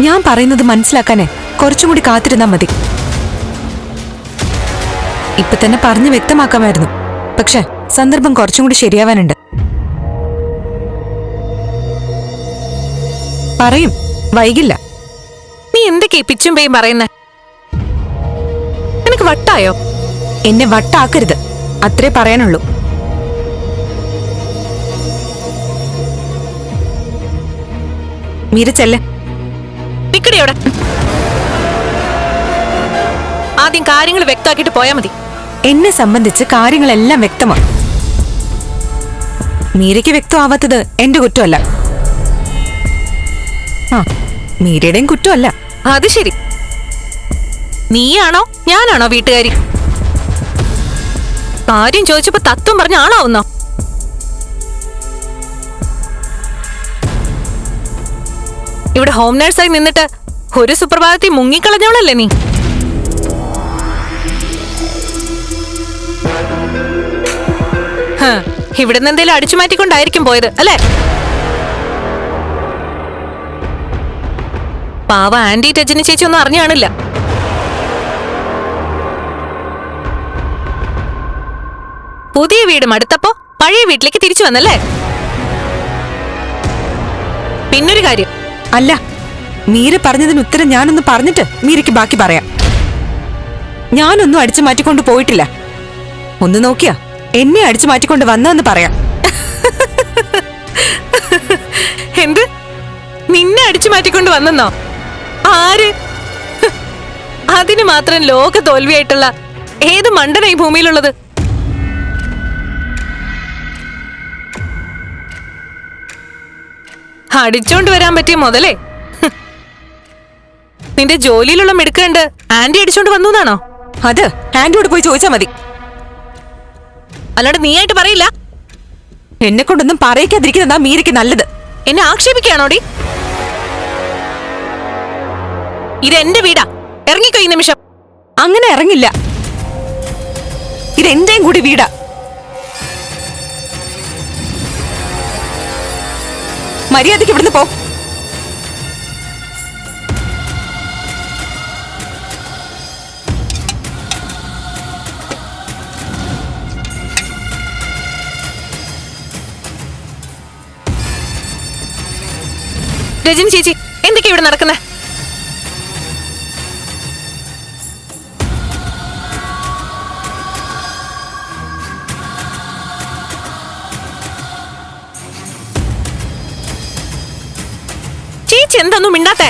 ഞാൻ പറയുന്നത് മനസ്സിലാക്കാനേ. കുറച്ചും കൂടി കാത്തിരുന്നാ മതി. ഇപ്പൊ തന്നെ പറഞ്ഞ് വ്യക്തമാക്കാമായിരുന്നു. പക്ഷെ സന്ദർഭം കുറച്ചും കൂടി ശരിയാവാനുണ്ട്. പറയും വൈകില്ല. നീ എന്തൊക്കെ പിച്ചും പേയും പറയുന്നേ? നിനക്ക് വട്ടായോ? എന്നെ വട്ടാക്കരുത്. അത്രേ പറയാനുള്ളൂ. മീര ചെല്ലെ. നിക്കടി അവിടെ. ആദ്യം കാര്യങ്ങൾ വ്യക്തമാക്കിയിട്ട് പോയാ മതി. എന്നെ സംബന്ധിച്ച് കാര്യങ്ങളെല്ലാം വ്യക്തമാണ് മീരയ്ക്ക് വ്യക്തമാവാത്തത് എന്റെ കുറ്റമല്ല. ആ മീരയുടെയും കുറ്റമല്ല. അത് ശരി. നീയാണോ ഞാനാണോ വീട്ടുകാരി? കാര്യം ചോദിച്ചപ്പോ തത്വം പറഞ്ഞ ആളാവുന്നോ? ഇവിടെ ഹോം നേഴ്സായി നിന്നിട്ട് ഒരു സുപ്രഭാതത്തിൽ മുങ്ങിക്കളഞ്ഞവളല്ലേ നീ? ഇവിടെ നിന്ന് എന്തെങ്കിലും അടിച്ചു മാറ്റിക്കൊണ്ടായിരിക്കും പോയത് അല്ലേ? പാവ ആന്റി രജനി ചേച്ചി ഒന്നും അറിഞ്ഞു കാണില്ല. പുതിയ വീട് മടുത്തപ്പോ പഴയ വീട്ടിലേക്ക് തിരിച്ചു വന്നല്ലേ? പിന്നൊരു കാര്യം അല്ല മീര പറഞ്ഞതിന് ഉത്തരം ഞാനൊന്ന് പറഞ്ഞിട്ട് മീരയ്ക്ക് ബാക്കി പറയാം. ഞാനൊന്നും അടിച്ചു മാറ്റിക്കൊണ്ട് പോയിട്ടില്ല. ഒന്ന് നോക്കിയാ എന്നെ അടിച്ചു മാറ്റിക്കൊണ്ട് വന്നതെന്ന് പറയാം. എന്ത്? നിന്നെ അടിച്ചു മാറ്റിക്കൊണ്ട് വന്നെന്നോ? ആര്? അതിന് മാത്രം ലോക തോൽവിയായിട്ടുള്ള ഏത് മണ്ടന ഈ ഭൂമിയിലുള്ളത്? അടിച്ചോണ്ട് വരാൻ പറ്റിയ മുതലേ. നിന്റെ ജോലിയിലുള്ള മിടുക്കണ്ട് ആന്റി അടിച്ചോണ്ട് വന്നു എന്നാണോ അത് ആന്റിയോട് പോയി ചോദിച്ചാ മതി. അല്ലാണ്ട് നീയായിട്ട് പറയില്ല. എന്നെ കൊണ്ടൊന്നും പറയിക്കാതിരിക്കുന്നതാ മീരയ്ക്ക് നല്ലത്? എന്നെ ആക്ഷേപിക്കുകയാണോടി? ഇത് എന്റെ വീടാ. ഇറങ്ങിക്കോ ഈ നിമിഷം. അങ്ങനെ ഇറങ്ങില്ല. ഇതെന്റെയും കൂടി വീടാ. മര്യാദയ്ക്ക് ഇവിടുന്ന് പോ. രജനി ചേച്ചി എന്തൊക്കെയാ ഇവിടെ നടക്കുന്നത് എന്തൊന്നും മിണ്ടാത്തേ?